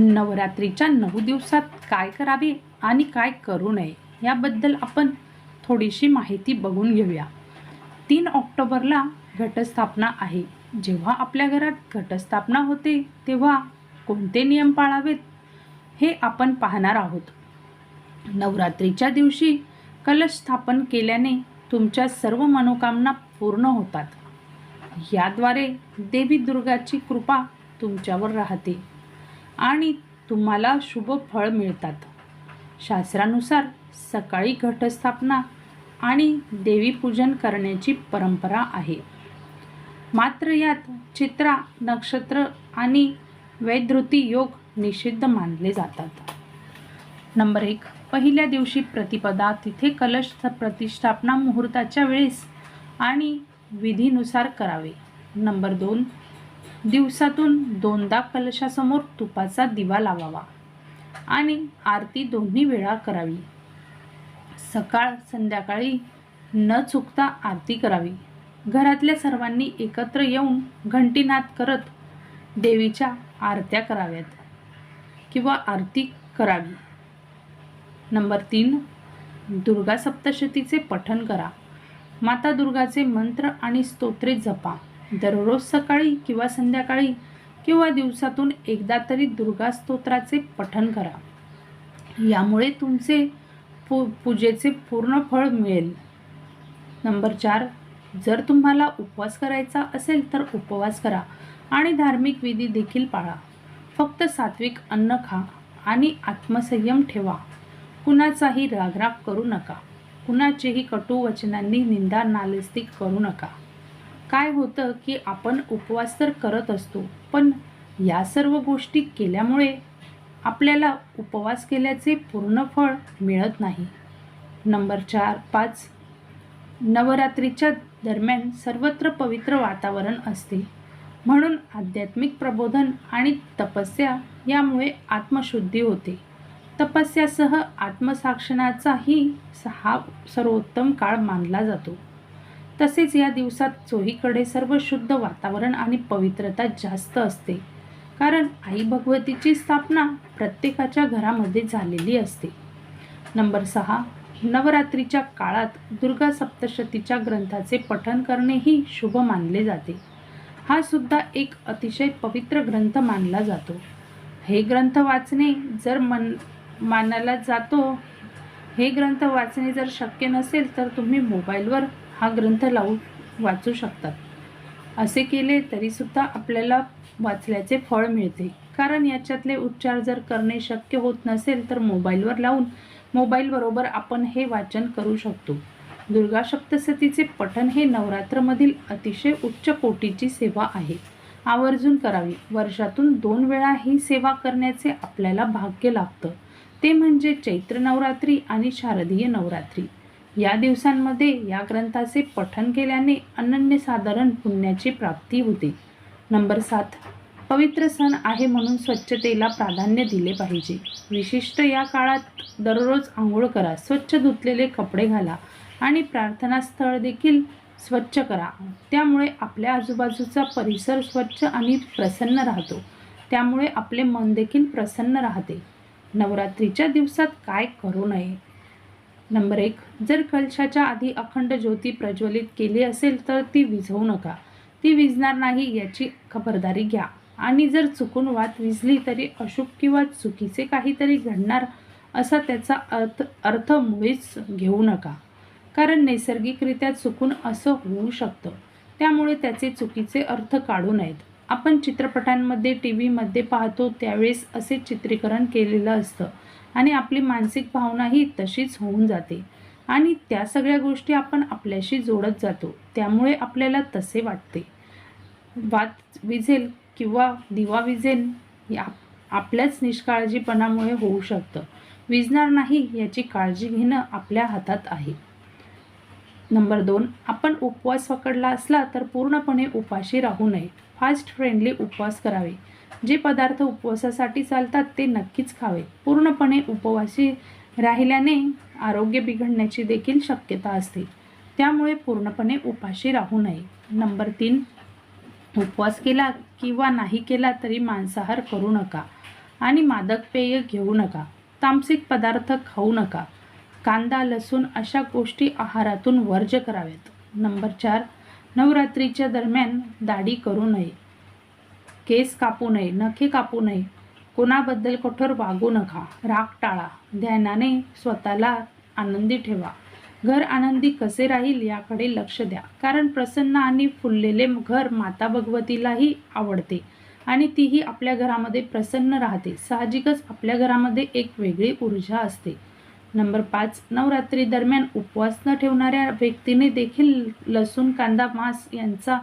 नवरात्रीच्या नऊ दिवसात काय करावे आणि काय करू नये याबद्दल आपण थोडीशी माहिती बघून घेऊया. तीन ऑक्टोबरला घटस्थापना आहे. जेव्हा आपल्या घरात घटस्थापना होते तेव्हा कोणते नियम पाळावेत हे आपण पाहणार आहोत. नवरात्रीच्या दिवशी कलश स्थापन केल्याने तुमच्या सर्व मनोकामना पूर्ण होतात. याद्वारे देवी दुर्गाची कृपा तुमच्यावर राहते. आणि तुम्हाला शुभ फळ मिळतात. शास्त्रानुसार सकाळी घटस्थापना आणि देवीपूजन करण्याची परंपरा आहे. मात्र यात चित्रा नक्षत्र आणि वैधृती योग निषिद्ध मानले जातात. नंबर एक. पहिल्या दिवशी प्रतिपदा तिथे कलश प्रतिष्ठापना मुहूर्ताच्या वेळेस आणि विधीनुसार करावे. नंबर दोन. दिवसातून दोनदा कलशासमोर तुपाचा दिवा लावावा. आणि आरती दोन्ही वेळा करावी. सकाळ संध्याकाळी न चुकता आरती करावी. घरातल्या सर्वांनी एकत्र येऊन घंटीनाद करत देवीच्या आरत्या कराव्यात किंवा आरती करावी. नंबर तीन दुर्गा सप्तशतीचे पठण करा. माता दुर्गाचे मंत्र आणि स्तोत्रे जपा. दररोज सकाळी किंवा संध्याकाळी किंवा दिवसातून एकदा तरी दुर्गा स्तोत्राचे पठण करा. यामुळे तुमचे पू पूजेचे पूर्ण फळ मिळेल. नंबर चार जर तुम्हाला उपवास करायचा असेल तर उपवास करा आणि धार्मिक विधी देखील पाळा. फक्त सात्विक अन्न खा आणि आत्मसंयम ठेवा. कुणाचाही रागराग करू नका. कुणाचेही कटू वचनांनी निंदा नालिस्ती करू नका. काय होतं की आपण उपवास तर करत असतो पण या सर्व गोष्टी केल्यामुळे आपल्याला उपवास केल्याचे पूर्ण फळ मिळत नाही. नंबर चार पाच. नवरात्रीच्या दरम्यान सर्वत्र पवित्र वातावरण असते. म्हणून आध्यात्मिक प्रबोधन आणि तपस्या यामुळे आत्मशुद्धी होते. तपस्यासह आत्मसाक्षणाचाही हा सर्वोत्तम काळ मानला जातो. तसेच या दिवसात चोहीकडे सर्व शुद्ध वातावरण आणि पवित्रता जास्त असते. कारण आई भगवतीची स्थापना प्रत्येकाच्या घरामध्ये झालेली असते. नंबर सहा नवरात्रीच्या काळात दुर्गा सप्तशतीच्या ग्रंथाचे पठण करणेही शुभ मानले जाते. हा सुद्धा एक अतिशय पवित्र ग्रंथ मानला जातो. हे ग्रंथ वाचणे जर मन मानला जातो हे ग्रंथ वाचणे जर शक्य नसेल तर तुम्ही मोबाईलवर हा ग्रंथ लावून वाचू शकतात असे केले तरीसुद्धा आपल्याला वाचल्याचे फळ मिळते. कारण याच्यातले उच्चार जर करणे शक्य होत नसेल तर मोबाईलवर लावून मोबाईलबरोबर आपण हे वाचन करू शकतो. दुर्गा सप्तसतीचे पठण हे नवरात्रमधील अतिशय उच्च कोटीची सेवा आहे. आवर्जून करावी. वर्षातून दोन वेळा ही सेवा करण्याचे आपल्याला भाग्य लागतं ते म्हणजे चैत्र नवरात्री आणि शारदीय नवरात्री. या दिवसांमध्ये या ग्रंथाचे पठन केल्याने अनन्यसाधारण पुण्याची प्राप्ती होते. नंबर सात. पवित्र सण आहे म्हणून स्वच्छतेला प्राधान्य दिले पाहिजे. विशिष्ट या काळात दररोज आंघोळ करा स्वच्छ धुतलेले कपडे घाला आणि प्रार्थनास्थळ देखील स्वच्छ करा. त्यामुळे आपल्या आजूबाजूचा परिसर स्वच्छ आणि प्रसन्न राहतो. त्यामुळे आपले मन देखील प्रसन्न राहते. नवरात्रीच्या दिवसात काय करू नये? नंबर एक जर कलशाच्या आधी अखंड ज्योती प्रज्वलित केली असेल तर ती विझवू नका. ती विझणार नाही याची खबरदारी घ्या. आणि जर चुकून वात विझली तरी अशुभ किंवा चुकीचे काहीतरी घडणार असा त्याचा अर्थ अर्थ मुळीच घेऊ नका. कारण नैसर्गिकरित्या चुकून असं होऊ शकतं. त्यामुळे त्याचे चुकीचे अर्थ काढू नयेत. आपण चित्रपटांमध्ये टी व्हीमध्ये पाहतो त्यावेळेस असे चित्रीकरण केलेलं असतं. आणि आपली मानसिक भावनाही तशीच होऊन जाते. आणि त्या सगळ्या गोष्टी आपण आपल्याशी जोडत जातो. त्यामुळे आपल्याला तसे वाटते. वात विझेल किंवा दिवा विझेल या आपल्याच निष्काळजीपणामुळे होऊ शकतं. विझणार नाही याची काळजी घेणं आपल्या हातात आहे. नंबर दोन आपण उपवास पकडला असला तर पूर्णपणे उपाशी राहू नये. फास्ट फ्रेंडली उपवास करावे. जे पदार्थ उपवासासाठी चालतात ते नक्कीच खावे. पूर्णपणे उपवासी राहिल्याने आरोग्य बिघडण्याची देखील शक्यता असते. त्यामुळे पूर्णपणे उपाशी राहू नये. नंबर तीन उपवास केला किंवा नाही केला तरी मांसाहार करू नका आणि मादक पेय घेऊ नका. तामसिक पदार्थ खाऊ नका. कांदा लसूण अशा गोष्टी आहारातून वर्ज कराव्यात नंबर चार नवरात्रीच्या दरम्यान दाढी करू नये. केस कापू नये नखे कापू नये. कोणाबद्दल कठोर वागू नका. राग टाळा. ध्यानाने स्वतःला आनंदी ठेवा. घर आनंदी कसे राहील याकडे लक्ष द्या. कारण प्रसन्न आणि फुललेले घर माता भगवतीलाही आवडते आणि तीही आपल्या घरामध्ये प्रसन्न राहते. साहजिकच आपल्या घरामध्ये एक वेगळी ऊर्जा असते. नंबर पाच नवरात्री दरम्यान उपवास न ठेवणाऱ्या व्यक्तीने देखील लसूण कांदा मांस यांचा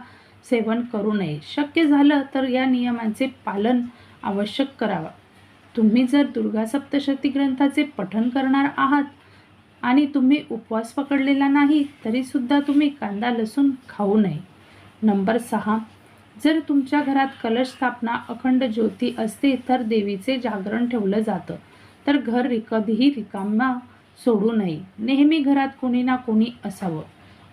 सेवन करू नये. शक्य झालं तर या नियमांचे पालन आवश्यक करावा. तुम्ही जर दुर्गा सप्तशती ग्रंथाचे पठण करणार आहात आणि तुम्ही उपवास पकडलेला नाही तरीसुद्धा तुम्ही कांदा लसूण खाऊ नये. नंबर सहा जर तुमच्या घरात कलश स्थापना अखंड ज्योती असते तर देवीचे जागरण ठेवलं जातं. तर घर कधीही रिकामा सोडू नये. नेहमी घरात कोणी ना कोणी असावं.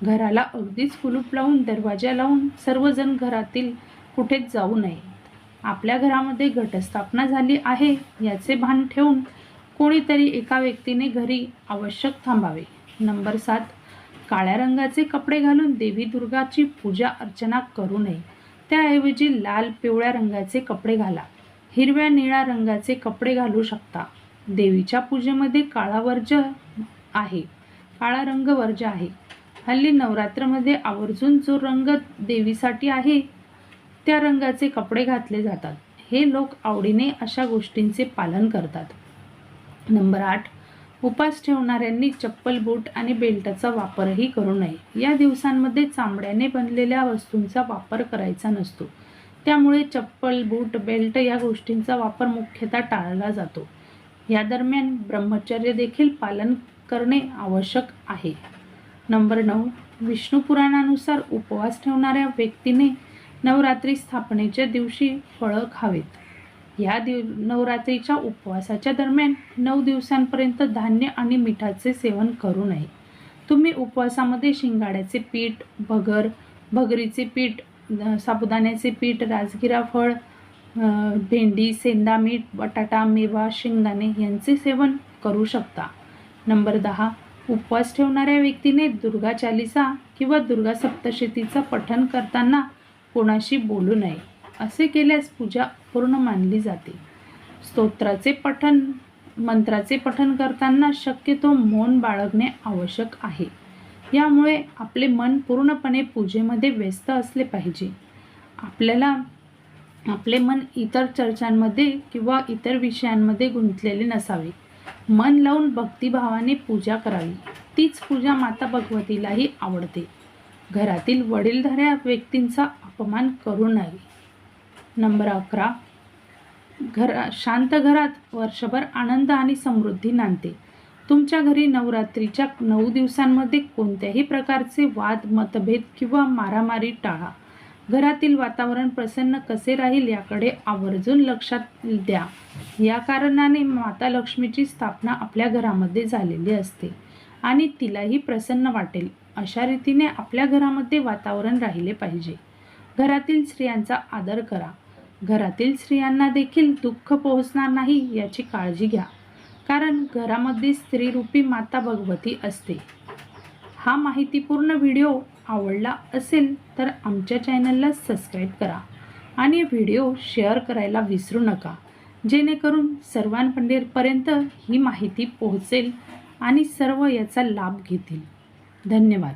घराला अगदीच कुलूप लावून दरवाजा लावून सर्वजण घरातील कुठेच जाऊ नये. आपल्या घरामध्ये घटस्थापना झाली आहे याचे भान ठेवून कोणीतरी एका व्यक्तीने घरी आवश्यक थांबावे. नंबर सात काळ्या रंगाचे कपडे घालून देवी दुर्गाची पूजा अर्चना करू नये. त्याऐवजी लाल पिवळ्या रंगाचे कपडे घाला. हिरव्या निळ्या रंगाचे कपडे घालू शकता. देवीच्या पूजेमध्ये काळा वर्ज आहे. काळा रंग वर्ज आहे. हल्ली नवरात्रमध्ये आवर्जून जो रंग देवीसाठी आहे त्या रंगाचे कपडे घातले जातात. हे लोक आवडीने अशा गोष्टींचे पालन करतात. नंबर आठ उपास ठेवणाऱ्यांनी चप्पल बूट आणि बेल्टचा वापरही करू नये. या दिवसांमध्ये चामड्याने बनलेल्या वस्तूंचा वापर करायचा नसतो. त्यामुळे चप्पल बूट बेल्ट या गोष्टींचा वापर मुख्यतः टाळला जातो. या दरम्यान ब्रह्मचर्य देखील पालन करणे आवश्यक आहे. नंबर नऊ विष्णू पुराणानुसार उपवास ठेवणाऱ्या व्यक्तीने नवरात्री स्थापनेच्या दिवशी फळं खावेत. या दिव नवरात्रीच्या उपवासाच्या दरम्यान नऊ दिवसांपर्यंत धान्य आणि मिठाचे सेवन करू नये. तुम्ही उपवासामध्ये शिंगाड्याचे पीठ भगर भगरीचे पीठ साबुदाण्याचे पीठ राजगिरा फळ भेंडी सेंदा मीठ बटाटा मेवा शेंगदाणे यांचे सेवन करू शकता. नंबर दहा उपवास ठेवणाऱ्या व्यक्तीने दुर्गा चालिसा किंवा दुर्गा सप्तशतीचं पठण करताना कोणाशी बोलू नये असे केल्यास पूजा पूर्ण मानली जाते. स्तोत्राचे पठण मंत्राचे पठण करताना शक्यतो मौन बाळगणे आवश्यक आहे. यामुळे आपले मन पूर्णपणे पूजेमध्ये व्यस्त असले पाहिजे. आपल्याला आपले मन इतर चर्चांमध्ये किंवा इतर विषयांमध्ये गुंतलेले नसावे. मन लावून भक्तिभावाने पूजा करावी. तीच पूजा माता भगवतीलाही आवडते. घरातील वडीलधाऱ्या व्यक्तींचा अपमान करू नये. नंबर अकरा. घरा शांत घरात वर्षभर आनंद आणि समृद्धी नांदते. तुमच्या घरी नवरात्रीच्या नऊ दिवसांमध्ये कोणत्याही प्रकारचे वाद मतभेद किंवा मारामारी टाळा. घरातील वातावरण प्रसन्न कसे राहील याकडे आवर्जून लक्षात द्या. या कारणाने माता लक्ष्मीची स्थापना आपल्या घरामध्ये झालेली असते आणि तिलाही प्रसन्न वाटेल. अशा रीतीने आपल्या घरामध्ये वातावरण राहिले पाहिजे. घरातील स्त्रियांचा आदर करा. घरातील स्त्रियांना देखील दुःख पोहोचणार नाही याची काळजी घ्या. कारण घरामध्ये स्त्रीरूपी माता भगवती असते. हा माहितीपूर्ण व्हिडिओ आवडला असेल तर आमच्या चॅनलला सबस्क्राईब करा आणि व्हिडिओ शेअर करायला विसरू नका. जेणेकरून सर्वांपर्यंत ही माहिती पोहोचेल आणि सर्व याचा लाभ घेतील. धन्यवाद.